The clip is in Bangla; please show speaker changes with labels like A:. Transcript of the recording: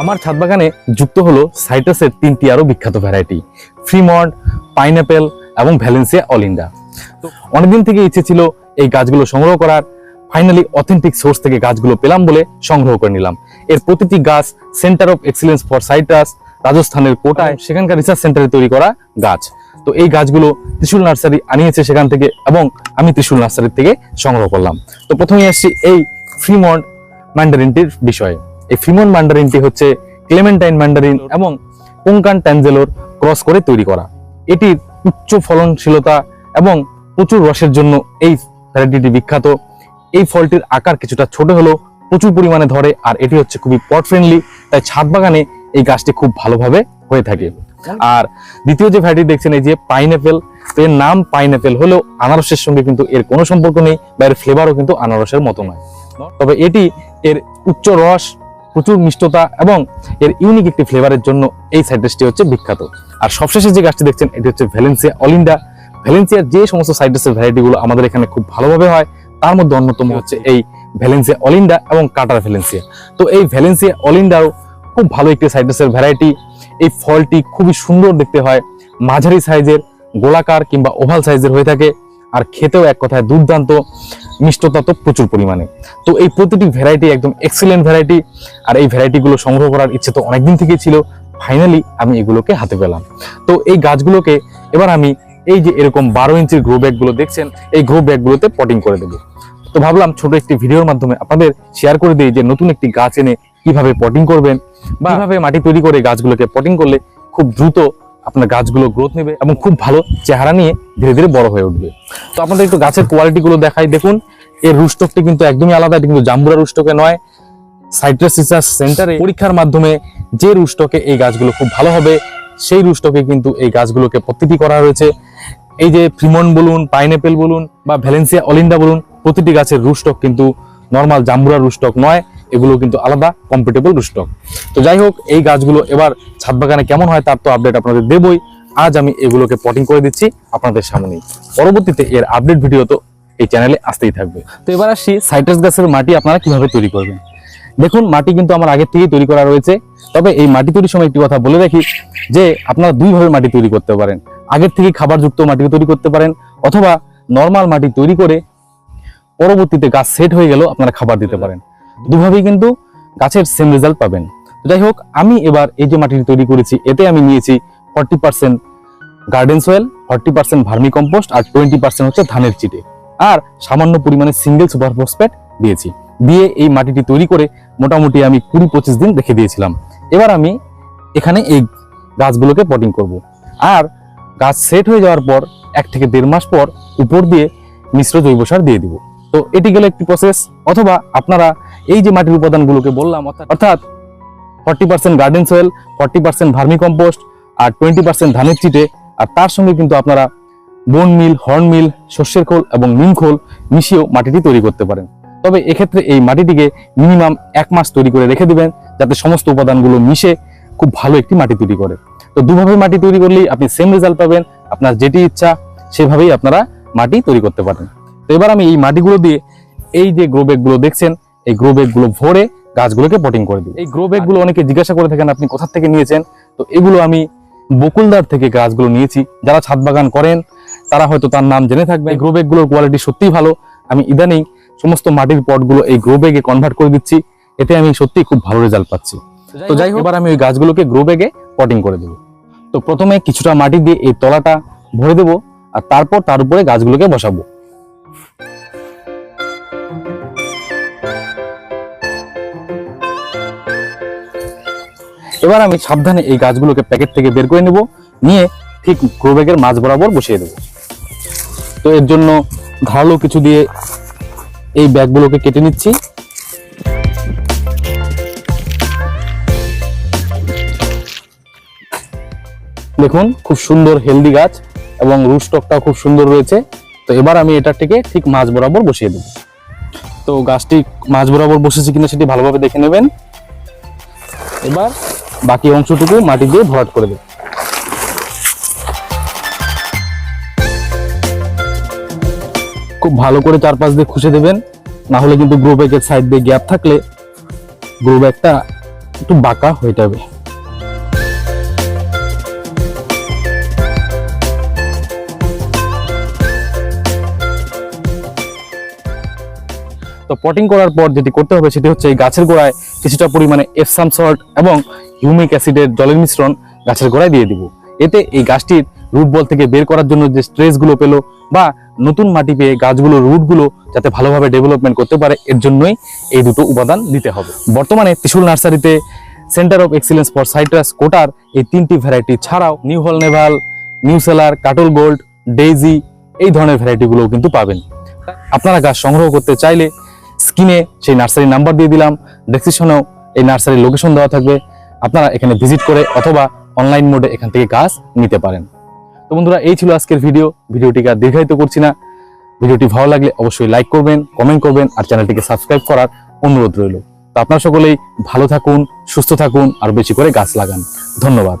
A: আমার ছাদ বাগানে যুক্ত হলো সাইটাসের তিনটি আরও বিখ্যাত ভ্যারাইটি ফ্রিমন্ড পাইনাপেল এবং ভ্যালেন্সিয়া অলিন্ডা। তো অনেকদিন থেকে ইচ্ছে ছিল এই গাছগুলো সংগ্রহ করার, ফাইনালি অথেন্টিক সোর্স থেকে গাছগুলো পেলাম বলে সংগ্রহ করে নিলাম। এর প্রতিটি গাছ centre of excellence for citrus রাজস্থানের কোটায় সেখানকার রিসার্চ সেন্টারে তৈরি করা গাছ। তো এই গাছগুলো ত্রিশুল নার্সারি আনিয়েছে সেখান থেকে এবং আমি ত্রিশুল নার্সারির থেকে সংগ্রহ করলাম। তো প্রথমেই আসছি এই ফ্রিমন্ড ম্যান্ডারিনটির বিষয়ে। এই ফিমন ম্যান্ডারিনটি হচ্ছে ক্লেমেন্টাইন ম্যান্ডারিন এবং কোঙ্কান ট্যানজেলোর ক্রস করে তৈরি করা। এটির উচ্চ ফলনশীলতা এবং প্রচুর রসের জন্য এই ভ্যারাইটিটি বিখ্যাত। এই ফলটির আকার কিছুটা ছোট হলেও প্রচুর পরিমাণে ধরে আর এটি হচ্ছে খুবই পট ফ্রেন্ডলি তাই ছাদ বাগানে এই গাছটি খুব ভালোভাবে হয়ে থাকে। আর দ্বিতীয় যে ভ্যারাইটি দেখছেন এই যে পাইনঅ্যাপেল তো এর নাম পাইনঅ্যাপেল হলেও আনারসের সঙ্গে কিন্তু এর কোনো সম্পর্ক নেই বা এর ফ্লেভারও কিন্তু আনারসের মতো নয়। তবে এটি এর উচ্চ রস প্রচুর মিষ্টতা এবং এর ইউনিক একটি ফ্লেভারের জন্য এই সাইট্রাসটি হচ্ছে বিখ্যাত। আর সবশেষে যে গাছটি দেখছেন, এটি হচ্ছে ভ্যালেন্সিয়া অলিন্ডা ভ্যালেন্সিয়ার যে সমস্ত সাইট্রাসের ভ্যারাইটিগুলো আমাদের এখানে খুব ভালোভাবে হয়, তার মধ্যে অন্যতম হচ্ছে এই ভ্যালেন্সিয়া অলিন্ডা এবং কাটার ভ্যালেন্সিয়া তো এই ভ্যালেন্সিয়া অলিন্ডাও খুব ভালো একটি সাইট্রাসের ভ্যারাইটি এই ফলটি খুবই সুন্দর দেখতে হয়। মাঝারি সাইজের গোলাকার কিংবা ওভাল সাইজের হয়ে থাকে। আর খেতেও এক কথায় দুর্দান্ত মিষ্টতা তো প্রচুর পরিমাণে। তো এই প্রতিটি ভ্যারাইটি একদম এক্সিলেন্ট ভ্যারাইটি আর এই ভ্যারাইটিগুলো সংগ্রহ করার ইচ্ছে তো অনেকদিন থেকেই ছিল। ফাইনালি আমি এগুলোকে হাতে পেলাম। তো এই গাছগুলোকে এবার আমি এই যে এরকম বারো ইঞ্চির গ্রো ব্যাগগুলো দেখছেন এই গ্রো ব্যাগগুলোতে পটিং করে দেবো। তো ভাবলাম ছোট একটি ভিডিওর মাধ্যমে আপনাদের শেয়ার করে দিই যে নতুন একটি গাছ এনে কীভাবে পটিং করবেন বা কীভাবে মাটি তৈরি করে গাছগুলোকে পটিং করলে খুব দ্রুত আপনার গাছগুলো গ্রোথ নেবে এবং খুব ভালো চেহারা নিয়ে ধীরে ধীরে বড় হয়ে উঠবে। তো আপনাদের একটু গাছের কোয়ালিটি গুলো দেখাই। দেখুন, এর রুস্টকটি কিন্তু একদমই আলাদা, এটা কিন্তু জাম্বুরা রুস্টকে নয়। সাইট্রাস রিসার্চ সেন্টারে পরীক্ষার মাধ্যমে যে রুস্টকে এই গাছগুলো খুব ভালো হবে, সেই রুস্টকে কিন্তু এই গাছগুলোকে প্রতিটি করা হয়েছে। এই যে ফ্রিমন বলুন পাইনঅ্যাপেল বলুন বা ভ্যালেন্সিয়া অলিন্ডা বলুন, প্রতিটি গাছের রুস্টক কিন্তু নর্মাল জাম্বুরা রুস্টক নয়। এগুলো কিন্তু আলাদা কম্পিটেবল রুস্টক তো যাই হোক, এই গাছগুলো এবার ছাদ বাগানে কেমন হয় তার তো আপডেট আপনাদের দেবই। আজ আমি এগুলোকে পটিং করে দিচ্ছি আপনাদের সামনেই। পরবর্তীতে এর আপডেট ভিডিও তো এই চ্যানেলে আসতেই থাকবে। তো এবার আসি সাইট্রাস গাছের মাটি আপনারা কীভাবে তৈরি করবেন? দেখুন, মাটি কিন্তু আমার আগের থেকেই তৈরি করা রয়েছে। তবে এই মাটি তৈরির সময় একটি কথা বলে রাখি যে, আপনারা দুইভাবে মাটি তৈরি করতে পারেন। আগের থেকে খাবারযুক্ত মাটি তৈরি করতে পারেন অথবা নর্মাল মাটি তৈরি করে পরবর্তীতে গাছ সেট হয়ে গেলেও আপনারা খাবার দিতে পারেন। দুভাবেই কিন্তু গাছের সেম রেজাল্ট পাবেন। যাই হোক, আমি এবার এই যে মাটিটি তৈরি করেছি, এতে আমি নিয়েছি forty percent garden soil forty percent vermi compost আর টোয়েন্টি পার্সেন্ট হচ্ছে ধানের চিটে। আর সামান্য পরিমাণে সিঙ্গেল সুপার ফসফেট দিয়েছি। দিয়ে এই মাটিটি তৈরি করে মোটামুটি আমি কুড়ি পঁচিশ দিন রেখে দিয়েছিলাম। এবার আমি এখানে এই গাছগুলোকে পটিং করব। আর গাছ সেট হয়ে যাওয়ার পর, এক থেকে দেড় মাস পর উপর দিয়ে মিশ্র জৈব সার দিয়ে দিব। তো এটি গেলে একটি প্রসেস অথবা আপনারা এই যে মাটির উপাদানগুলোকে বললাম অর্থাৎ- অর্থাৎ forty percent garden soil forty percent vermi compost আর টোয়েন্টি পার্সেন্ট ধানের চিটে। আর তার সঙ্গে কিন্তু আপনারা বোন মিল হর্ন মিল শস্যের খোল এবং নিম খোল মিশিয়েও মাটিটি তৈরি করতে পারেন। তবে এক্ষেত্রে এই মাটিটিকে মিনিমাম এক মাস তৈরি করে রেখে দিবেন যাতে সমস্ত উপাদানগুলো মিশে খুব ভালো একটি মাটি তৈরি করে। তো দুভাবে মাটি তৈরি করলেই আপনি সেম রেজাল্ট পাবেন আপনার যেটি ইচ্ছা সেভাবেই আপনারা মাটি তৈরি করতে পারেন। তো এবার আমি এই মাটিগুলো দিয়ে এই যে গ্রো দেখছেন এই গ্রো গুলো ভরে গাছগুলোকে পটিং করে দিই এই গ্রো গুলো অনেকে জিজ্ঞাসা করে থাকেন আপনি কোথা থেকে নিয়েছেন? তো এগুলো আমি বকুলদার থেকে গাছগুলো নিয়েছি। যারা ছাদ বাগান করেন তারা হয়তো তার নাম জেনে থাকবে এই গ্রো গুলোর কোয়ালিটি সত্যিই ভালো। আমি ইদানিং সমস্ত মাটির পটগুলো এই গ্রো ব্যাগে কনভার্ট করে দিচ্ছি। এতে আমি সত্যি খুব ভালো রেজাল্ট পাচ্ছি। তো যাই হোক। এবার আমি ওই গাছগুলোকে গ্রো ব্যাগে পটিং করে দেবো। তো প্রথমে কিছুটা মাটি দিয়ে এই তলাটা ভরে দেবো আর তারপর তার উপরে গাছগুলোকে বসাবো। এবার আমি সাবধানে এই গাছগুলোকে প্যাকেট থেকে বের করে নেব, নিয়ে ঠিক গ্রো ব্যাগের মাঝ বরাবর বসিয়ে দেবো। তো এর জন্য ধারালো কিছু দিয়ে এই ব্যাগগুলোকে কেটে নিচ্ছি। দেখুন, খুব সুন্দর হেলদি গাছ এবং রুট স্টকটাও খুব সুন্দর রয়েছে। তো এবার আমি এটা থেকে ঠিক মাঝ বরাবর বসিয়ে দেবো। তো গাছটি মাঝ বরাবর বসেছে কিনা সেটি ভালোভাবে দেখে নেবেন। এবার বাকি অংশটুকু মাটি দিয়ে ভরাট করে দেব। খুব ভালো করে চারপাশ দিয়ে খুশে দেবেন। না হলে কিন্তু গ্রো ব্যাগের সাইড দিয়ে গ্যাপ থাকলে গ্রো ব্যাগটা একটু বাঁকা হয়ে যাবে। তো পটিং করার পর যেটি করতে হবে সেটি হচ্ছে এই গাছের গোড়ায় কিছুটা পরিমাণে এপসাম সল্ট এবং হিউমিক অ্যাসিডের জলের মিশ্রণ গাছের গোড়ায় দিয়ে দিব। এতে এই গাছটির রুট বল থেকে বের করার জন্য যে স্ট্রেসগুলো পেল বা নতুন মাটি পেয়ে গাছগুলোর রুটগুলো যাতে ভালোভাবে ডেভেলপমেন্ট করতে পারে, এর জন্যই এই দুটো উপাদান দিতে হবে। বর্তমানে ত্রিশুল নার্সারিতে centre of excellence for citrus কোটার এই তিনটি ভ্যারাইটি ছাড়াও নিউ হল নেভাল নিউ সেলার কাটল গোল্ড ডেইজি এই ধরনের ভ্যারাইটিগুলো কিন্তু পাবেন। আপনারা গাছ সংগ্রহ করতে চাইলে স্ক্রিনে সেই নার্সারির নাম্বার দিয়ে দিলাম ডেসক্রিপশনেও এই নার্সারির লোকেশন দেওয়া থাকবে। আপনারা এখানে ভিজিট করে অথবা অনলাইন মোডে এখান থেকে গাছ নিতে পারেন। তো বন্ধুরা, এই ছিল আজকের ভিডিও। ভিডিওটিকে আর দীর্ঘায়িত করছি না। ভিডিওটি ভালো লাগলে অবশ্যই লাইক করবেন, কমেন্ট করবেন আর চ্যানেলটিকে সাবস্ক্রাইব করার অনুরোধ রইল। তো আপনারা সকলেই ভালো থাকুন, সুস্থ থাকুন আর বেশি করে গাছ লাগান। ধন্যবাদ।